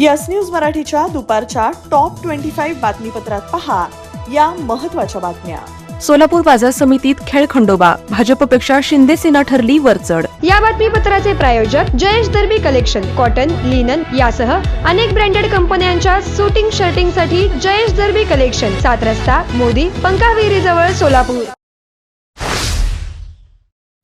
Yes news मराठीच्या दुपारच्या top twenty five बातमीपत्रात पहा या महत्त्वाच्या बातम्या. सोलापूर बाजार समितीत खेळ खंडोबा भाजपपेक्षा शिंदे सेना ठरली वरचढ. या बातमीपत्राचे प्रायोजक Jayesh Darbi collection cotton linen यासह अनेक ब्रँडेड कंपन्यांच्या सुटिंग शर्टिंगसाठी जयेश दर्बी कलेक्शन सात रस्ता मोदी पंकाविहिरी जवळ सोलापूर.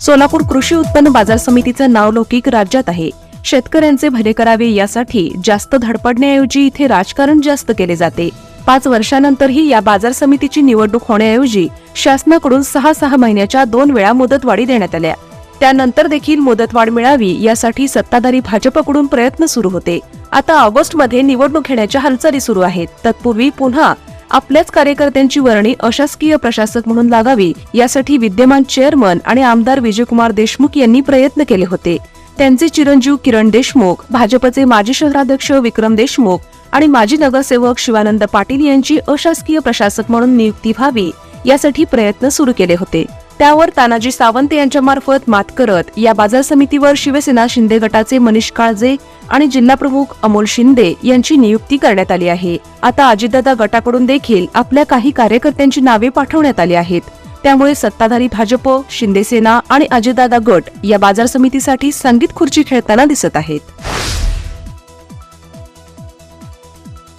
सोलापूर कृषी उत्पन्न बाजार समितीचं नावलौकिक राज्यात आहे. शेतकऱ्यांचे भले करावे यासाठी जास्त धडपडण्याऐवजी इथे राजकारण जास्त केले जाते. पाच वर्षानंतरही या बाजार समितीची निवडणूक होण्याऐवजी शासनाकडून सहा सहा महिन्याच्या दोन वेळा मुदतवाढी देण्यात आल्या. त्यानंतर देखील मुदतवाढ मिळावी यासाठी सत्ताधारी भाजपकडून प्रयत्न सुरू होते. आता ऑगस्टमध्ये निवडणूक घेण्याच्या हालचाली सुरू आहेत. तत्पूर्वी पुन्हा आपल्याच कार्यकर्त्यांची वर्णी अशासकीय प्रशासक म्हणून लागावी यासाठी विद्यमान चेअरमन आणि आमदार विजयकुमार देशमुख यांनी प्रयत्न केले होते. त्यांचे चिरंजीव किरण देशमुख भाजपचे माजी शहराध्यक्ष विक्रम देशमुख आणि माजी नगरसेवक शिवानंद पाटील यांची अशासकीय प्रशासक म्हणून नियुक्ती व्हावी यासाठी प्रयत्न सुरू केले होते. त्यावर तानाजी सावंत यांच्या मार्फत मात करत या बाजार समितीवर शिवसेना शिंदे गटाचे मनीष काळजे आणि जिल्हाप्रमुख अमोल शिंदे यांची नियुक्ती करण्यात आली आहे. आता अजितदादा गटाकडून देखील आपल्या काही कार्यकर्त्यांची नावे पाठवण्यात आली आहेत. त्यामुळे सत्ताधारी भाजप शिंदेसेना आणि अजितदादा गट या बाजार समितीसाठी संगीत खुर्ची खेळताना दिसत आहेत.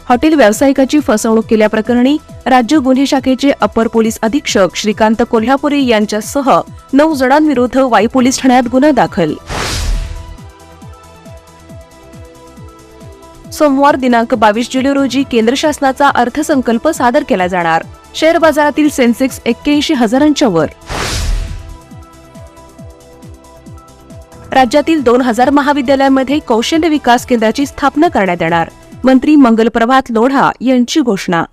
हॉटेल व्यावसायिकाची फसवणूक केल्याप्रकरणी राज्य गुन्हे शाखेचे अपर पोलीस अधीक्षक श्रीकांत कोल्हापुरे यांच्यासह नऊ जणांविरुद्ध वाई पोलीस ठाण्यात गुन्हा दाखल. सोमवार दिनांक बावीस जुलै रोजी केंद्र शासनाचा अर्थसंकल्प सादर केला जाणार. शेअर बाजारातील सेन्सेक्स एक्क्याऐंशी हजारांच्या वर. राज्यातील दोन हजार महाविद्यालयांमध्ये कौशल्य विकास केंद्राची स्थापना करण्यात येणार. मंत्री मंगल प्रभात लोढा यांची घोषणा.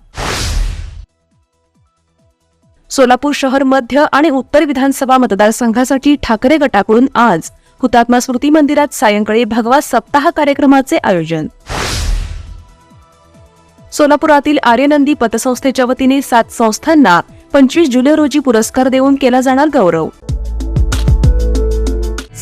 सोलापूर शहर मध्य आणि उत्तर विधानसभा मतदारसंघासाठी ठाकरे गटाकडून आज हुतात्मा स्मृती मंदिरात सायंकाळी भगवा सप्ताह कार्यक्रमाचे आयोजन. सोलापुरातील आर्यनंदी पतसंस्थेच्या वतीने सात संस्थांना पंचवीस जुलै रोजी पुरस्कार देऊन केला जाणार गौरव.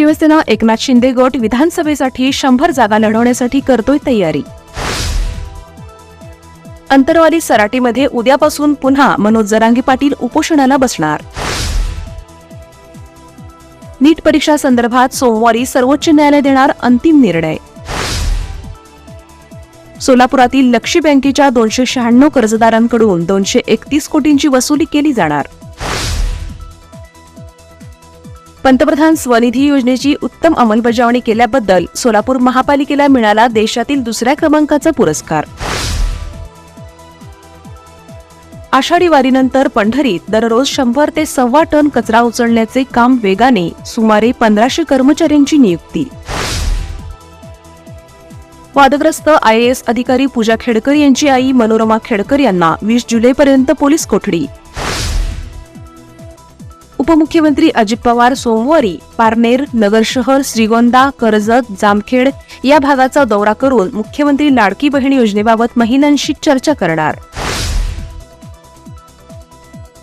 शिवसेना एकनाथ शिंदे गट विधानसभेसाठी शंभर जागा लढवण्यासाठी करतोय तयारी. अंतरवाली सराटीमध्ये उद्यापासून पुन्हा मनोज जरांगे पाटील उपोषणाला बसणार. नीट परीक्षा संदर्भात सोमवारी सर्वोच्च न्यायालय देणार अंतिम निर्णय. सोलापुरातील लक्षी बँकेच्या दोनशे शहाण्णव कर्जदारांकडून दोनशे एकतीस कोटींची वसुली केली जाणार. पंतप्रधान स्वनिधी योजनेची उत्तम अंमलबजावणी केल्याबद्दल सोलापूर महापालिकेला मिळाला देशातील दुसऱ्या क्रमांकाचा पुरस्कार. आषाढी वारीनंतर पंढरीत दररोज शंभर ते सव्वा टन कचरा उचलण्याचे काम वेगाने सुमारे पंधराशे कर्मचाऱ्यांची नियुक्ती. वादग्रस्त आय एस अधिकारी पूजा खेडकर यांची आई मनोरमा खेडकर यांना वीस जुलैपर्यंत पोलीस कोठडी. उपमुख्यमंत्री अजित पवार सोमवारी पारनेर नगर शहर श्रीगोंदा कर्जत जामखेड या भागाचा दौरा करून मुख्यमंत्री लाडकी बहीण योजनेबाबत महिलांशी चर्चा करणार.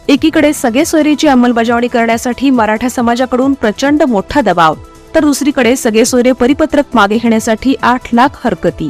एकीकडे सगळे सोयरीची अंमलबजावणी करण्यासाठी मराठा समाजाकडून प्रचंड मोठा दबाव तर दुसरीकडे सगळे सोयरे परिपत्रक मागे घेण्यासाठी आठ लाख हरकती.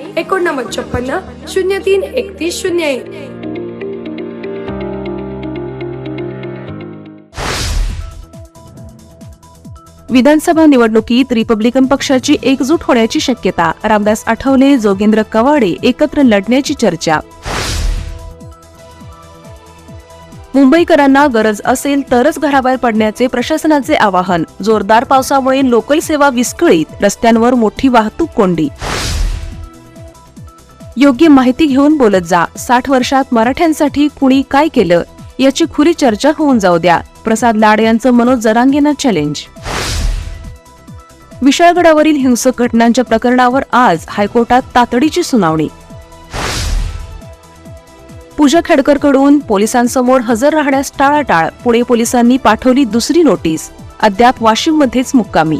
एकोणनव्वद छप्पन्न शून्य तीन एकतीस शून्य एक. विधानसभा निवडणुकीत रिपब्लिकन पक्षाची एकजूट होण्याची शक्यता रामदास आठवले जोगेंद्र कवाडे एकत्र लढण्याची चर्चा. मुंबईकरांना गरज असेल तरच घराबाहेर पडण्याचे प्रशासनाचे आवाहन. जोरदार पावसामुळे लोकल सेवा विस्कळीत रस्त्यांवर मोठी वाहतूक कोंडी. योग्य माहिती घेऊन बोलत जा. साठ वर्षात मराठ्यांसाठी कुणी काय केलं? याची खुरी चर्चा होऊन जाऊ द्या. प्रसाद लाड यांचं मनोज जरांगेंना चॅलेंज विशाळगडावरील हिंसक घटनांच्या प्रकरणावर आज हायकोर्टात तातडीची सुनावणी. पूजा खेडकरकडून पोलिसांसमोर हजर राहण्यास टाळाटाळ. पुणे पोलिसांनी पाठवली दुसरी नोटीस. अद्याप वाशिममध्येच मुक्कामी.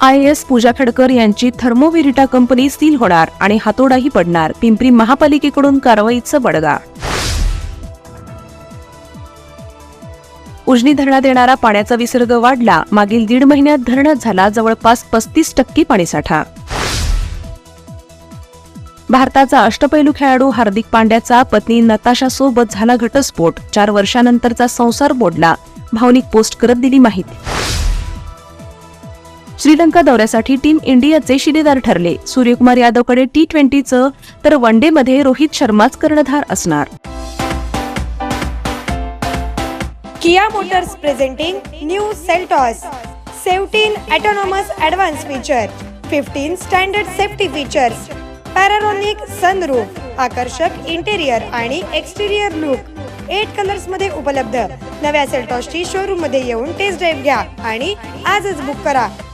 आय एस पूजा खडकर यांची थर्मोविरिटा कंपनी सील होणार आणि हातोडाही पडणार. पिंपरी महापालिकेकडून कारवाईचा बडगा. उजनी धरणात येणारा पाण्याचा विसर्ग वाढला. मागील दीड महिन्यात धरणात झाला जवळपास पस्तीस टक्के पाणीसाठा. भारताचा अष्टपैलू खेळाडू हार्दिक पांड्याचा पत्नी नताशा सोबत झाला घटस्फोट. चार वर्षानंतरचा संसार बोडला भावनिक पोस्ट करत दिली माहिती. श्रीलंका दौऱ्यासाठी टीम इंडियाचे शिलेदार ठरले. सूर्यकुमार यादवकडे टी ट्वेंटीचं तर वन डेमध्ये रोहित शर्माच कर्णधार असणार. Kia motors presenting new Seltos. Seventeen autonomous advance feature. Fifteen standard safety features. Panoramic sunroof आकर्षक इंटेरियर आणि एक्सटेरियर लुक. एट कलर्समध्ये उपलब्ध. नव्या सेल्टॉसची शोरूममध्ये येऊन टेस्ट ड्राईव्ह घ्या आणि आजच बुक करा.